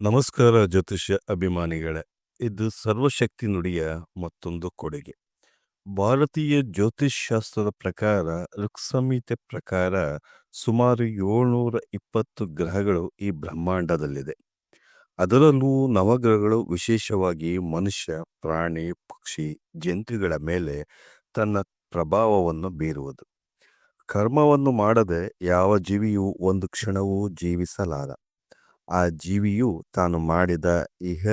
ನಮಸ್ಕಾರ ಜ್ಯೋತಿಷ್ಯ ಅಭಿಮಾನಿಗಳೇ. ಇದು ಸರ್ವಶಕ್ತಿ ನುಡಿಯ ಮತ್ತೊಂದು ಕೊಡುಗೆ. ಭಾರತೀಯ ಜ್ಯೋತಿಷ್ ಶಾಸ್ತ್ರದ ಪ್ರಕಾರ ಋಕ್ಸಂಹಿತೆ ಪ್ರಕಾರ ಸುಮಾರು ಏಳ್ನೂರ ಇಪ್ಪತ್ತು ಗ್ರಹಗಳು ಈ ಬ್ರಹ್ಮಾಂಡದಲ್ಲಿದೆ. ಅದರಲ್ಲೂ ನವಗ್ರಹಗಳು ವಿಶೇಷವಾಗಿ ಮನುಷ್ಯ, ಪ್ರಾಣಿ, ಪಕ್ಷಿ, ಜಂತುಗಳ ಮೇಲೆ ತನ್ನ ಪ್ರಭಾವವನ್ನು ಬೀರುವುದು. ಕರ್ಮವನ್ನು ಮಾಡದೆ ಯಾವ ಜೀವಿಯೂ ಒಂದು ಕ್ಷಣವೂ ಜೀವಿಸಲಾರ ಆ ಜೀವಿಯು ತಾನು ಮಾಡಿದ ಇಹ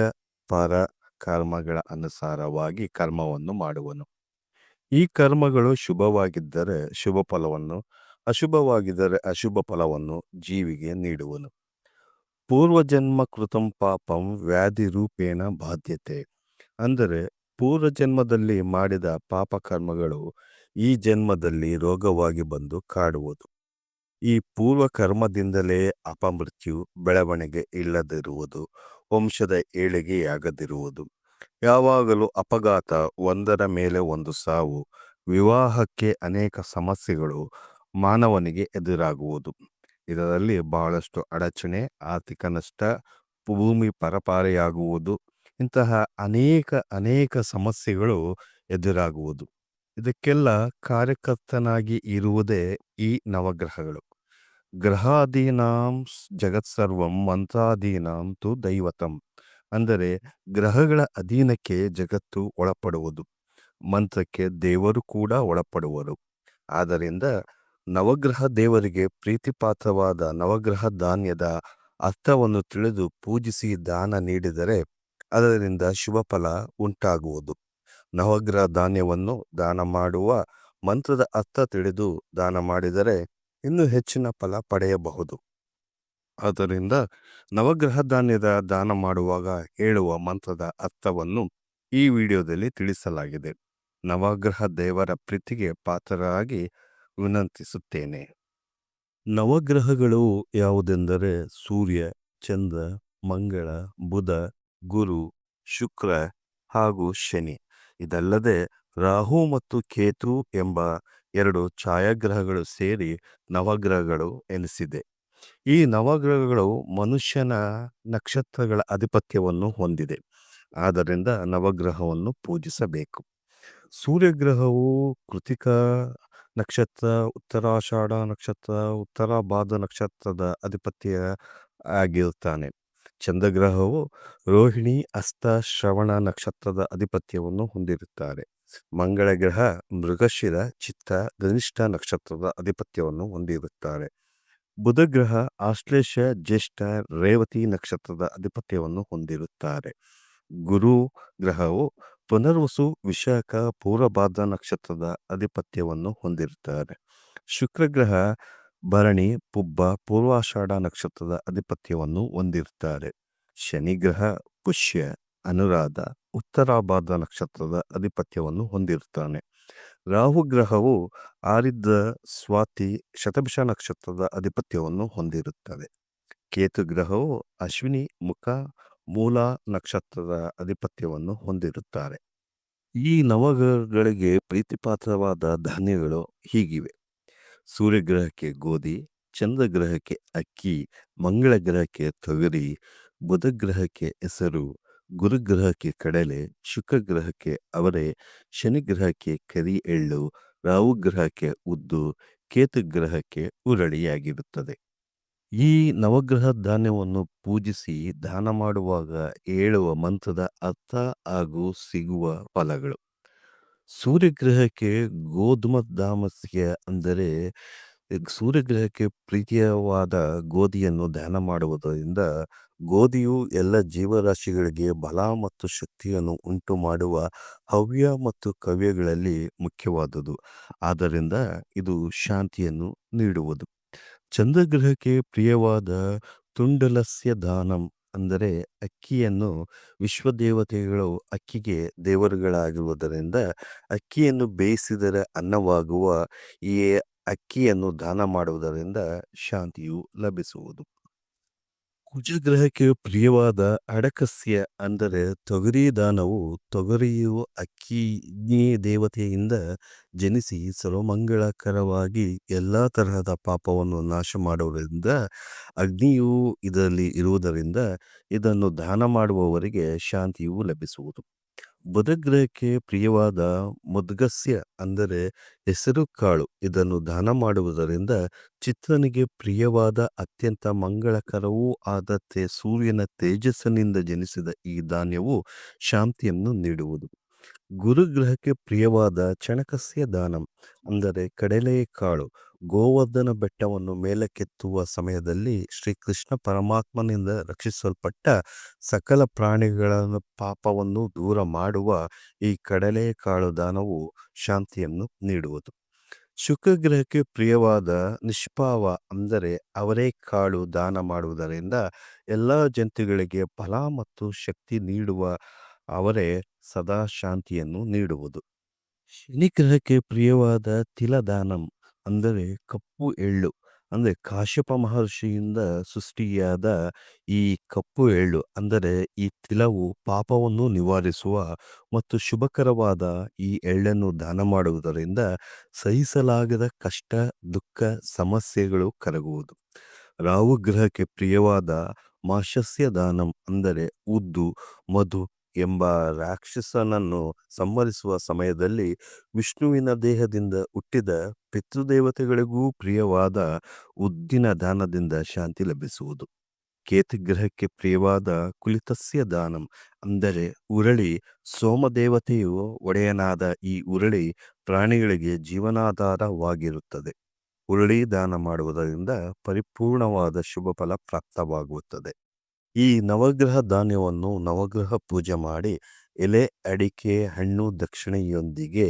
ಪರ ಕರ್ಮಗಳ ಅನುಸಾರವಾಗಿ ಕರ್ಮವನ್ನು ಮಾಡುವನು. ಈ ಕರ್ಮಗಳು ಶುಭವಾಗಿದ್ದರೆ ಶುಭ ಫಲವನ್ನು, ಅಶುಭವಾಗಿದ್ದರೆ ಅಶುಭ ಫಲವನ್ನು ಜೀವಿಗೆ ನೀಡುವನು. ಪೂರ್ವಜನ್ಮ ಕೃತಂ ಪಾಪಂ ವ್ಯಾಧಿ ರೂಪೇಣ ಬಾಧ್ಯತೆ. ಅಂದರೆ ಪೂರ್ವಜನ್ಮದಲ್ಲಿ ಮಾಡಿದ ಪಾಪ ಕರ್ಮಗಳು ಈ ಜನ್ಮದಲ್ಲಿ ರೋಗವಾಗಿ ಬಂದು ಕಾಡುವುದು. ಈ ಪೂರ್ವ ಕರ್ಮದಿಂದಲೇ ಅಪಮೃತ್ಯು ಬೆಳವಣಿಗೆ ಇಲ್ಲದಿರುವುದು, ವಂಶದ ಏಳಿಗೆಯಾಗದಿರುವುದು. ಯಾವಾಗಲೂ ಅಪಘಾತ ಒಂದರ ಮೇಲೆ ಒಂದು ಸಾವು, ವಿವಾಹಕ್ಕೆ ಅನೇಕ ಸಮಸ್ಯೆಗಳು ಮಾನವನಿಗೆ ಎದುರಾಗುವುದು. ಇದರಲ್ಲಿ ಬಹಳಷ್ಟು ಅಡಚಣೆ, ಆರ್ಥಿಕ ನಷ್ಟ, ಭೂಮಿ ಪರಪಾರೆಯಾಗುವುದು, ಇಂತಹ ಅನೇಕ ಅನೇಕ ಸಮಸ್ಯೆಗಳು ಎದುರಾಗುವುದು. ಇದಕ್ಕೆಲ್ಲ ಕಾರ್ಯಕರ್ತನಾಗಿ ಇರುವುದೇ ಈ ನವಗ್ರಹಗಳು. ಗ್ರಹಾಧೀನಾಂ ಜಗತ್ಸರ್ವಂ ಮಂತ್ರಾಧೀನಾಂ ತು ದೈವತಂ. ಅಂದರೆ ಗ್ರಹಗಳ ಅಧೀನಕ್ಕೆ ಜಗತ್ತು ಒಳಪಡುವುದು. ಮಂತ್ರಕ್ಕೆ ದೇವರು ಕೂಡ ಒಳಪಡುವರು. ಆದ್ದರಿಂದ ನವಗ್ರಹ ದೇವರಿಗೆ ಪ್ರೀತಿಪಾತ್ರವಾದ ನವಗ್ರಹ ಧಾನ್ಯದ ಅರ್ಥವನ್ನು ತಿಳಿದು ಪೂಜಿಸಿ ದಾನ ನೀಡಿದರೆ ಅದರಿಂದ ಶುಭ ಫಲ ಉಂಟಾಗುವುದು. ನವಗ್ರಹ ಧಾನ್ಯವನ್ನು ದಾನ ಮಾಡುವ ಮಂತ್ರದ ಅರ್ಥ ತಿಳಿದು ದಾನ ಮಾಡಿದರೆ ಇನ್ನೂ ಹೆಚ್ಚಿನ ಫಲ ಪಡೆಯಬಹುದು. ಆದ್ದರಿಂದ ನವಗ್ರಹ ಧಾನ್ಯದ ದಾನ ಮಾಡುವಾಗ ಹೇಳುವ ಮಂತ್ರದ ಅರ್ಥವನ್ನು ಈ ವಿಡಿಯೋದಲ್ಲಿ ತಿಳಿಸಲಾಗಿದೆ. ನವಗ್ರಹ ದೇವರ ಪ್ರೀತಿಗೆ ಪಾತ್ರರಾಗಿ ವಿನಂತಿಸುತ್ತೇನೆ. ನವಗ್ರಹಗಳು ಯಾವುದೆಂದರೆ ಸೂರ್ಯ, ಚಂದ್ರ, ಮಂಗಳ, ಬುಧ, ಗುರು, ಶುಕ್ರ ಹಾಗೂ ಶನಿ. ಇದಲ್ಲದೆ ರಾಹು ಮತ್ತು ಕೇತು ಎಂಬ ಎರಡು ಛಾಯಾಗ್ರಹಗಳು ಸೇರಿ ನವಗ್ರಹಗಳು ಎನಿಸಿದೆ. ಈ ನವಗ್ರಹಗಳು ಮನುಷ್ಯನ ನಕ್ಷತ್ರಗಳ ಆಧಿಪತ್ಯವನ್ನು ಹೊಂದಿದೆ. ಆದ್ದರಿಂದ ನವಗ್ರಹವನ್ನು ಪೂಜಿಸಬೇಕು. ಸೂರ್ಯಗ್ರಹವು ಕೃತಿಕ ನಕ್ಷತ್ರ, ಉತ್ತರಾಷಾಢ ನಕ್ಷತ್ರ ಉತ್ತರಾಭಾದ ನಕ್ಷತ್ರದ ಅಧಿಪತ್ಯ ಆಗಿರುತ್ತಾನೆ. ಚಂದ್ರಗ್ರಹವು ರೋಹಿಣಿ, ಅಸ್ತ, ಶ್ರವಣ ನಕ್ಷತ್ರದ ಅಧಿಪತ್ಯವನ್ನು ಹೊಂದಿರುತ್ತಾರೆ. ಮಂಗಳ ಗ್ರಹ, ಮೃಗಶಿರ, ಚಿತ್ತ, ಧನಿಷ್ಠ ನಕ್ಷತ್ರದ ಅಧಿಪತ್ಯವನ್ನು ಹೊಂದಿರುತ್ತಾರೆ. ಬುಧ ಗ್ರಹ, ಆಶ್ಲೇಷ, ಜ್ಯೇಷ್ಠ, ರೇವತಿ ನಕ್ಷತ್ರದ ಅಧಿಪತ್ಯವನ್ನು ಹೊಂದಿರುತ್ತಾರೆ. ಗುರು ಗ್ರಹವು ಪುನರ್ವಸು, ವಿಶಾಖ ಪೂರ್ವಭಾದ್ರ ನಕ್ಷತ್ರದ ಅಧಿಪತ್ಯವನ್ನು ಹೊಂದಿರುತ್ತಾರೆ. ಶುಕ್ರಗ್ರಹ ಭರಣಿ, ಪುಬ್ಬ, ಪೂರ್ವಾಷಾಢ ನಕ್ಷತ್ರದ ಅಧಿಪತ್ಯವನ್ನು ಹೊಂದಿರುತ್ತಾರೆ. ಶನಿಗ್ರಹ ಪುಷ್ಯ, ಅನುರಾಧ ಉತ್ತರಾಭಾದ ನಕ್ಷತ್ರದ ಆಧಿಪತ್ಯವನ್ನು ಹೊಂದಿರುತ್ತಾನೆ. ರಾಹು ಗ್ರಹವು ಆರಿದ್ದ ಸ್ವಾತಿ ಶತಭಿಷ ನಕ್ಷತ್ರದ ಆಧಿಪತ್ಯವನ್ನು ಹೊಂದಿರುತ್ತದೆ. ಕೇತು ಗ್ರಹವು ಅಶ್ವಿನಿ ಮುಖ ಮೂಲ ನಕ್ಷತ್ರದ ಆಧಿಪತ್ಯವನ್ನು ಹೊಂದಿರುತ್ತಾರೆ. ಈ ನವಗ್ರಹಗಳಿಗೆ ಪ್ರೀತಿಪಾತ್ರವಾದ ಧಾನ್ಯಗಳು ಹೀಗಿವೆ. ಸೂರ್ಯಗ್ರಹಕ್ಕೆ ಗೋಧಿ, ಚಂದ್ರಗ್ರಹಕ್ಕೆ ಅಕ್ಕಿ ಮಂಗಳ ಗ್ರಹಕ್ಕೆ ತೊಗರಿ, ಬುಧಗ್ರಹಕ್ಕೆ ಹೆಸರು ಗುರುಗ್ರಹಕ್ಕೆ ಕಡಲೆ ಶುಕ್ರ ಗ್ರಹಕ್ಕೆ ಅವರೆ ಶನಿ ಗ್ರಹಕ್ಕೆ ಕರಿ ಎಳ್ಳು ರಾಹು ಗ್ರಹಕ್ಕೆ ಉದ್ದು ಕೇತು ಗ್ರಹಕ್ಕೆ ಉರಳಿಯಾಗಿರುತ್ತದೆ. ಈ ನವಗ್ರಹ ಧಾನ್ಯವನ್ನು ಪೂಜಿಸಿ ದಾನ ಮಾಡುವಾಗ ಹೇಳುವ ಮಂತ್ರದ ಅರ್ಥ ಹಾಗೂ ಸಿಗುವ ಫಲಗಳು. ಸೂರ್ಯಗ್ರಹಕ್ಕೆ ಗೋಧುಮ ದಾಮಸ್ಯ ಅಂದರೆ ಸೂರ್ಯಗ್ರಹಕ್ಕೆ ಪ್ರೀತಿಯವಾದ ಗೋಧಿಯನ್ನು ಧ್ಯಾನ ಮಾಡುವುದರಿಂದ ಗೋಧಿಯು ಎಲ್ಲ ಜೀವರಾಶಿಗಳಿಗೆ ಬಲ ಮತ್ತು ಶಕ್ತಿಯನ್ನು ಉಂಟು ಮಾಡುವ ಹವ್ಯ ಮತ್ತು ಕವ್ಯಗಳಲ್ಲಿ ಮುಖ್ಯವಾದುದು. ಆದ್ದರಿಂದ ಇದು ಶಾಂತಿಯನ್ನು ನೀಡುವುದು. ಚಂದ್ರಗ್ರಹಕ್ಕೆ ಪ್ರಿಯವಾದ ತುಂಡಲಸ್ಯ ದಾನಂ ಅಂದರೆ ಅಕ್ಕಿಯನ್ನು ವಿಶ್ವದೇವತೆಗಳು ಅಕ್ಕಿಗೆ ದೇವರುಗಳಾಗಿರುವುದರಿಂದ ಅಕ್ಕಿಯನ್ನು ಬೇಯಿಸಿದರೆ ಅನ್ನವಾಗುವ ಈ ಅಕ್ಕಿಯನ್ನು ದಾನ ಮಾಡುವುದರಿಂದ ಶಾಂತಿಯು ಲಭಿಸುವುದು. ಕುಜಗ್ರಹಕ್ಕೆ ಪ್ರಿಯವಾದ ಅಡಕಸ್ಯ ಅಂದರೆ ತೊಗರಿ ದಾನವು ತೊಗರಿಯು ಅಕ್ಕಿ ದೇವತೆಯಿಂದ ಜನಿಸಿ ಸರ್ವಮಂಗಳಕರವಾಗಿ ಎಲ್ಲ ತರಹದ ಪಾಪವನ್ನು ನಾಶ ಮಾಡುವುದರಿಂದ ಅಗ್ನಿಯು ಇದರಲ್ಲಿ ಇರುವುದರಿಂದ ಇದನ್ನು ದಾನ ಮಾಡುವವರಿಗೆ ಶಾಂತಿಯು ಲಭಿಸುವುದು. ಬುಧಗ್ರಹಕ್ಕೆ ಪ್ರಿಯವಾದ ಮುದ್ಗಸ್ಯ ಅಂದರೆ ಹೆಸರು ಕಾಳು. ಇದನ್ನು ದಾನ ಮಾಡುವುದರಿಂದ ಚಿತ್ರನಿಗೆ ಪ್ರಿಯವಾದ ಅತ್ಯಂತ ಮಂಗಳಕರವೂ ಆದ ಸೂರ್ಯನ ತೇಜಸ್ಸಿನಿಂದ ಜನಿಸಿದ ಈ ಧಾನ್ಯವು ಶಾಂತಿಯನ್ನು ನೀಡುವುದು. ಗುರುಗ್ರಹಕ್ಕೆ ಪ್ರಿಯವಾದ ಚಣಕಸ್ಯ ದಾನಂ ಅಂದರೆ ಕಡಲೆಕಾಳು ಗೋವರ್ಧನ ಬೆಟ್ಟವನ್ನು ಮೇಲಕ್ಕೆತ್ತುವ ಸಮಯದಲ್ಲಿ ಶ್ರೀಕೃಷ್ಣ ಪರಮಾತ್ಮನಿಂದ ರಕ್ಷಿಸಲ್ಪಟ್ಟ ಸಕಲ ಪ್ರಾಣಿಗಳ ಪಾಪವನ್ನು ದೂರ ಮಾಡುವ ಈ ಕಡಲೆಕಾಳು ದಾನವು ಶಾಂತಿಯನ್ನು ನೀಡುವುದು. ಶುಕ್ರಗ್ರಹಕ್ಕೆ ಪ್ರಿಯವಾದ ನಿಷ್ಪಾವ ಅಂದರೆ ಅವರೆಕಾಳು ದಾನ ಮಾಡುವುದರಿಂದ ಎಲ್ಲ ಜಂತುಗಳಿಗೆ ಫಲ ಮತ್ತು ಶಕ್ತಿ ನೀಡುವ ಅವರೇ ಸದಾ ಶಾಂತಿಯನ್ನು ನೀಡುವುದು. ಶನಿಗ್ರಹಕ್ಕೆ ಪ್ರಿಯವಾದ ತಿಲದಾನಂ ಅಂದರೆ ಕಪ್ಪು ಎಳ್ಳು. ಅಂದರೆ ಕಾಶ್ಯಪ ಮಹರ್ಷಿಯಿಂದ ಸೃಷ್ಟಿಯಾದ ಈ ಕಪ್ಪು ಎಳ್ಳು. ಅಂದರೆ ಈ ತಿಲವು ಪಾಪವನ್ನು ನಿವಾರಿಸುವ ಮತ್ತು ಶುಭಕರವಾದ ಈ ಎಳ್ಳನ್ನು ದಾನ ಮಾಡುವುದರಿಂದ ಸಹಿಸಲಾಗದ ಕಷ್ಟ, ದುಃಖ, ಸಮಸ್ಯೆಗಳು ಕರಗುವುದು. ರಾಹು ಗ್ರಹಕ್ಕೆ ಪ್ರಿಯವಾದ ಮಾಶಸ್ಯ ದಾನಂ ಅಂದರೆ ಉದ್ದು, ಮಧು ಎಂಬ ರಾಕ್ಷಸನನ್ನು ಸಂಹರಿಸುವ ಸಮಯದಲ್ಲಿ ವಿಷ್ಣುವಿನ ದೇಹದಿಂದ ಹುಟ್ಟಿದ ಪಿತೃದೇವತೆಗಳಿಗೂ ಪ್ರಿಯವಾದ ಉದ್ದಿನ ದಾನದಿಂದ ಶಾಂತಿ ಲಭಿಸುವುದು. ಕೇತುಗ್ರಹಕ್ಕೆ ಪ್ರಿಯವಾದ ಕುಲಿತಸ್ಯ ದಾನಂ, ಅಂದರೆ ಉರಳಿ, ಸೋಮದೇವತೆಯು ಒಡೆಯನಾದ ಈ ಉರಳಿ ಪ್ರಾಣಿಗಳಿಗೆ ಜೀವನಾಧಾರವಾಗಿರುತ್ತದೆ. ಉರುಳಿ ದಾನ ಮಾಡುವುದರಿಂದ ಪರಿಪೂರ್ಣವಾದ ಶುಭ ಫಲ ಪ್ರಾಪ್ತವಾಗುತ್ತದೆ. ಈ ನವಗ್ರಹ ಧಾನ್ಯವನ್ನು ನವಗ್ರಹ ಪೂಜೆ ಮಾಡಿ, ಎಲೆ, ಅಡಿಕೆ, ಹಣ್ಣು, ದಕ್ಷಿಣೆಯೊಂದಿಗೆ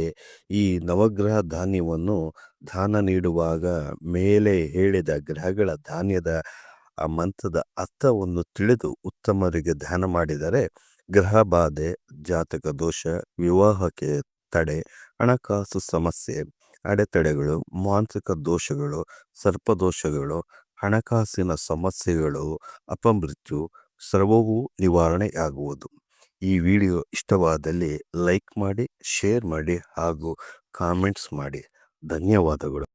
ಈ ನವಗ್ರಹ ಧಾನ್ಯವನ್ನು ದಾನ ನೀಡುವಾಗ ಮೇಲೆ ಹೇಳಿದ ಗ್ರಹಗಳ ಧಾನ್ಯದ ಆ ಮಂತ್ರದ ಅರ್ಥವನ್ನು ತಿಳಿದು ಉತ್ತಮರಿಗೆ ಧ್ಯಾನ ಮಾಡಿದರೆ ಗ್ರಹ ಬಾಧೆ, ಜಾತಕ ದೋಷ, ವಿವಾಹಕ್ಕೆ ತಡೆ, ಹಣಕಾಸು ಸಮಸ್ಯೆ, ಅಡೆತಡೆಗಳು, ಮಾಂತ್ರಿಕ ದೋಷಗಳು, ಸರ್ಪದೋಷಗಳು ಹಣಕಾಸಿನ ಸಮಸ್ಯೆಗಳು, ಅಪಮೃತ್ಯು ಸರ್ವವೂ ನಿವಾರಣೆಯಾಗುವುದು. ಈ ವಿಡಿಯೋ ಇಷ್ಟವಾದಲ್ಲಿ ಲೈಕ್ ಮಾಡಿ, ಶೇರ್ ಮಾಡಿ ಹಾಗೂ ಕಾಮೆಂಟ್ಸ್ ಮಾಡಿ. ಧನ್ಯವಾದಗಳು.